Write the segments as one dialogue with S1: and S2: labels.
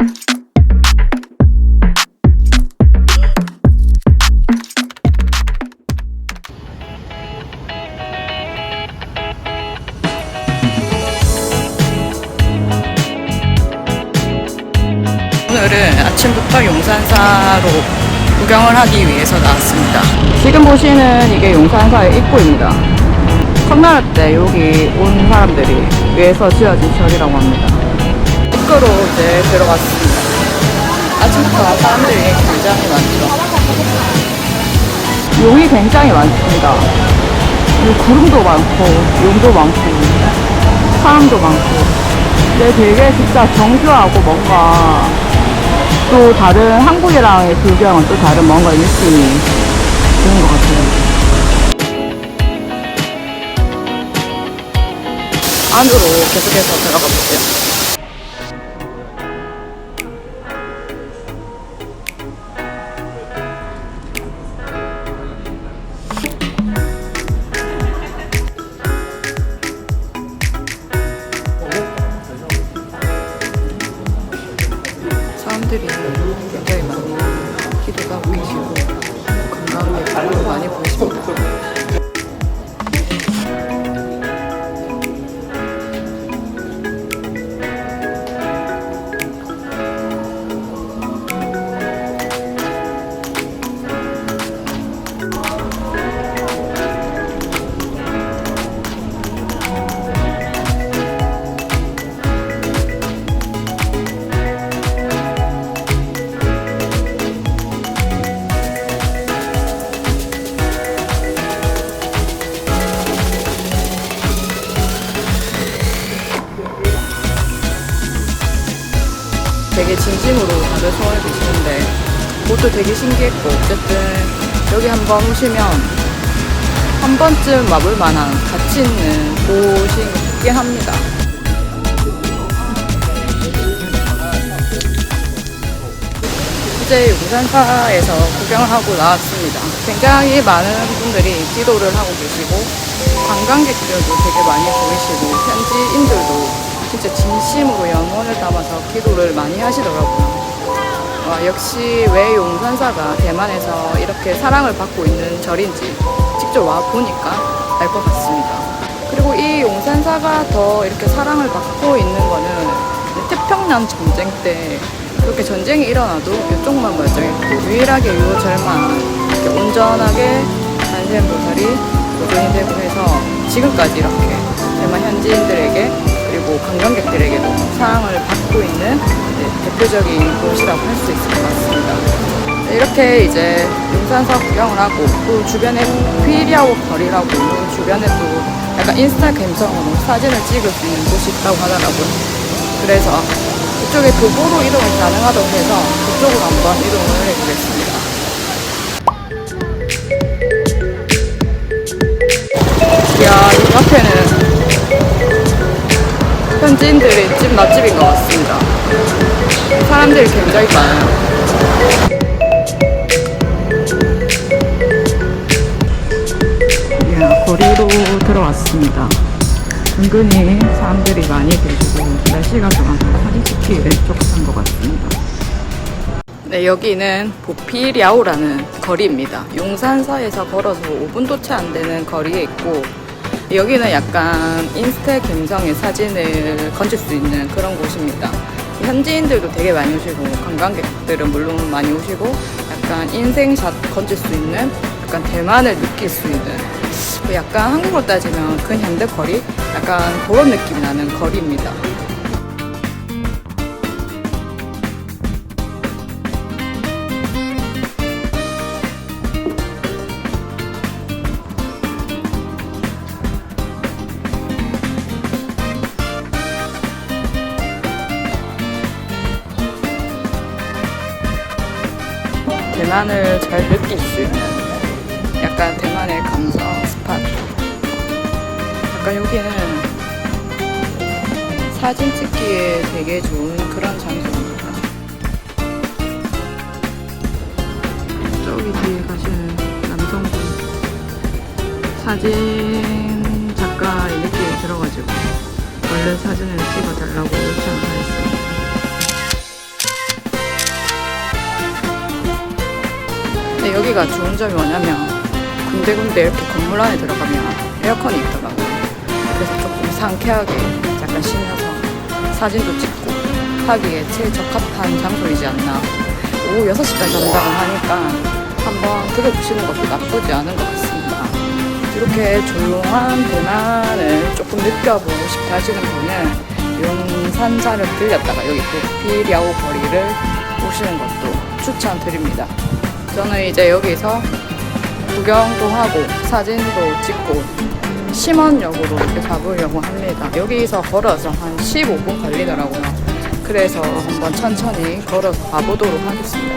S1: 오늘은 아침부터 용산사로 구경을 하기 위해서 나왔습니다. 지금 보시는 이게 용산사의 입구입니다. 성나라 때 여기 온 사람들이 위해서 지어진 절이라고 합니다. 입구로 이제 들어갔습니다. 아침부터 사람들이 굉장히 많죠. 용이 굉장히 많습니다. 구름도 많고, 용도 많고, 사람도 많고. 근데 되게 진짜 정교하고 뭔가 또 다른 한국이랑의 불교랑은 또 다른 뭔가 느낌이 드는 것 같아요. 안으로 계속해서 들어가 볼게요. Stop. 되게 진심으로 다들 소원을 비시는데 그것도 되게 신기했고 어쨌든 여기 한번 오시면 한 번쯤 와볼 만한 가치 있는 같긴 합니다. 이제 용산사에서 구경을 하고 나왔습니다. 굉장히 많은 분들이 기도를 하고 계시고 관광객들도 되게 많이 보이시고 현지인들도 진짜 진심으로 영혼을 담아서 기도를 많이 하시더라고요. 와, 역시 왜 용산사가 대만에서 이렇게 사랑을 받고 있는 절인지 직접 와 보니까 알 것 같습니다. 그리고 이 용산사가 더 이렇게 사랑을 받고 있는 거는 태평양 전쟁 때 그렇게 전쟁이 일어나도 이쪽만 멀쩡했고 유일하게 이 절만 이렇게 온전하게 관세음보살이 보존이 되고 해서 지금까지 이렇게 대만 현지인들에게 관광객들에게도 사랑을 받고 있는 이제 대표적인 곳이라고 할 수 있을 것 같습니다. 네, 이렇게 이제 용산사 구경을 하고 또 주변에 휘리아오 거리라고 이 주변에 또 약간 인스타 감성으로 사진을 찍을 수 있는 곳이 있다고 하더라고요. 그래서 그쪽에 도보로 이동이 가능하다고 해서 그쪽으로 한번 이동을 해보겠습니다. 이야, 이 앞에는 현지인들의 집 맛집인 것 같습니다. 사람들이 굉장히 많아요. 야, 거리로 들어왔습니다. 은근히 사람들이 많이 계시고 날씨가 좋아서 사진 찍기에 좋은 것 같습니다. 네, 여기는 보피랴오라는 거리입니다. 용산사에서 걸어서 5분도 채 안 되는 거리에 있고 여기는 약간 인스타 감성의 사진을 건질 수 있는 그런 곳입니다. 현지인들도 되게 많이 오시고 관광객들은 물론 많이 오시고 약간 인생샷 건질 수 있는 약간 대만을 느낄 수 있는 그 약간 한국으로 따지면 근현대 거리 약간 그런 느낌 나는 거리입니다. 잘 느낄 수 있는 약간 대만의 감성 스팟. 약간 여기는 사진 찍기에 되게 좋은 그런 장소입니다. 저기 뒤에 가시는 남성분 사진 작가의 느낌이 들어가지고 얼른 사진을 찍어 여기가 좋은 점이 뭐냐면 군데군데 이렇게 건물 안에 들어가면 에어컨이 있더라고요. 그래서 조금 상쾌하게 약간 쉬면서 사진도 찍고 하기에 제일 적합한 장소이지 않나. 오후 6시까지 한다고 하니까 한번 들어보시는 것도 나쁘지 않은 것 같습니다. 이렇게 조용한 대만을 조금 느껴보고 싶다 하시는 분은 용산사를 들렸다가 여기 도피랴오 거리를 오시는 것도 추천드립니다. 저는 이제 여기서 구경도 하고 사진도 찍고 심원역으로 이렇게 가보려고 합니다. 여기서 걸어서 한 15분 걸리더라고요. 그래서 한번 천천히 걸어서 가보도록 하겠습니다.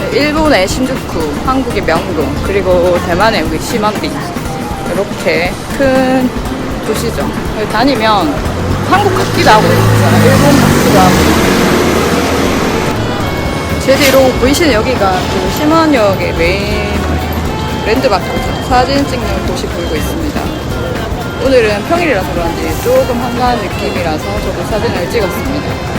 S1: 네, 일본의 신주쿠, 한국의 명동, 그리고 대만의 여기 시먼리 이렇게 큰 도시죠. 여기 다니면 한국 같기도 하고 진짜 일본 같기도 하고 제 뒤로 보이시는 여기가 그 심원역의 메인 랜드마크죠. 사진 찍는 곳이 보이고 있습니다. 오늘은 평일이라서 그런지 조금 한가한 느낌이라서 저도 사진을 찍었습니다.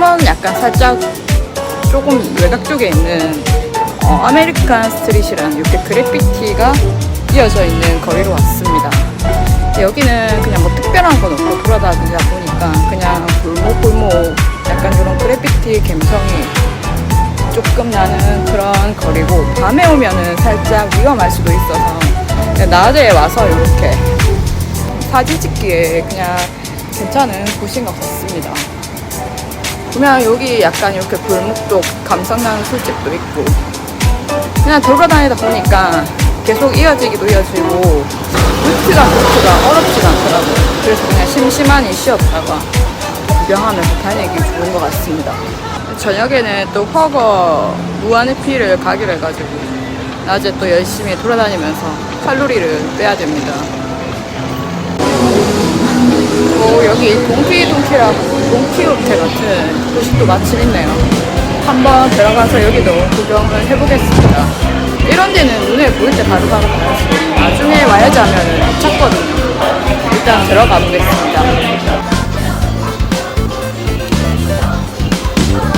S1: 심은 약간 살짝 조금 외곽 쪽에 있는 어, 아메리칸 스트릿이라는 이렇게 그래피티가 이어져 있는 거리로 왔습니다. 여기는 그냥 뭐 특별한 건 없고 돌아다니다 보니까 그냥 골목골목 약간 그런 그래피티 감성이 조금 나는 그런 거리고 밤에 오면은 살짝 위험할 수도 있어서 낮에 와서 이렇게 사진 찍기에 그냥 괜찮은 곳인 것 같습니다. 보면 여기 약간 이렇게 골목 쪽 감성 나는 술집도 있고 그냥 돌아다니다 보니까 계속 이어지기도 이어지고 루트가 루트가 어렵지가 않더라고요. 그래서 그냥 심심하니 쉬었다가 구경하면서 다니기 좋은 것 같습니다. 저녁에는 또 허거 무한의피를 가기로 해가지고 낮에 또 열심히 돌아다니면서 칼로리를 빼야 됩니다. 오, 여기 동 키동키라고 동키호텔 같은 또 마침 있네요. 한번 들어가서 여기도 구경을 해보겠습니다. 이런 데는 눈에 보일 때 바로바로 가야지. 나중에 와야지 하면 귀찮거든요. 일단 들어가 보겠습니다.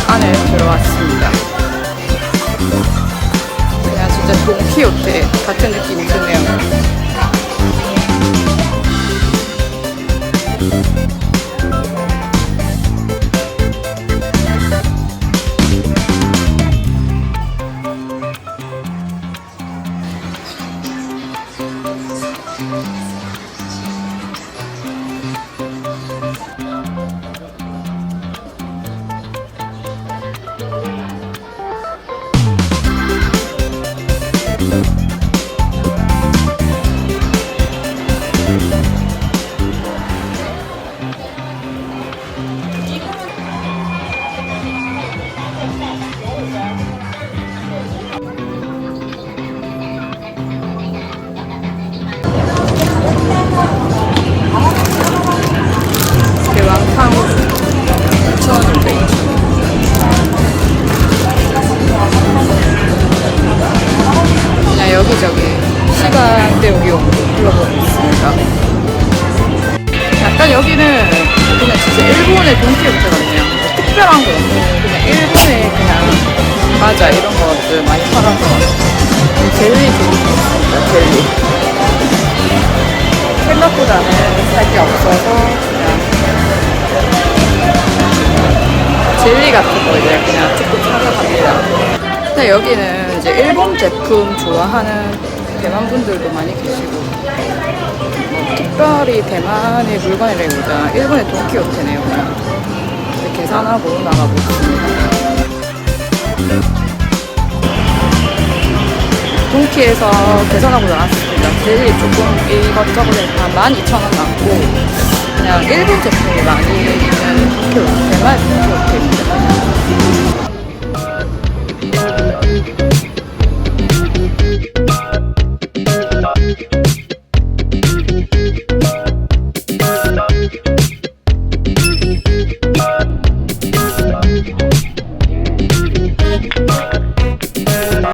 S1: 안에 들어왔습니다. 그냥 진짜 동키호텔 같은 느낌이 드네요. 대왕 일본의 동키호텔 같네요. 특별한 거 없고 그냥 일본의 그냥 과자 이런 것들 많이 팔아서 젤리 재밌었습니다. 젤리. 생각보다는 살 게 없어서 그냥 젤리 같은 거 이제 그냥 조금 찾아갑니다. 근데 여기는 이제 일본 제품 좋아하는 대만 분들도 많이 계시고 뭐 특별히 대만의 물건이라기보다 일본의 도쿄호텔네요. 그냥 계산하고 나가보겠습니다. 동키에서 계산하고 나왔습니다. 제일이 조금 이것저것 한 12,000원 남고 그냥 일본 제품이 많이 있는 도쿄 호텔입니다.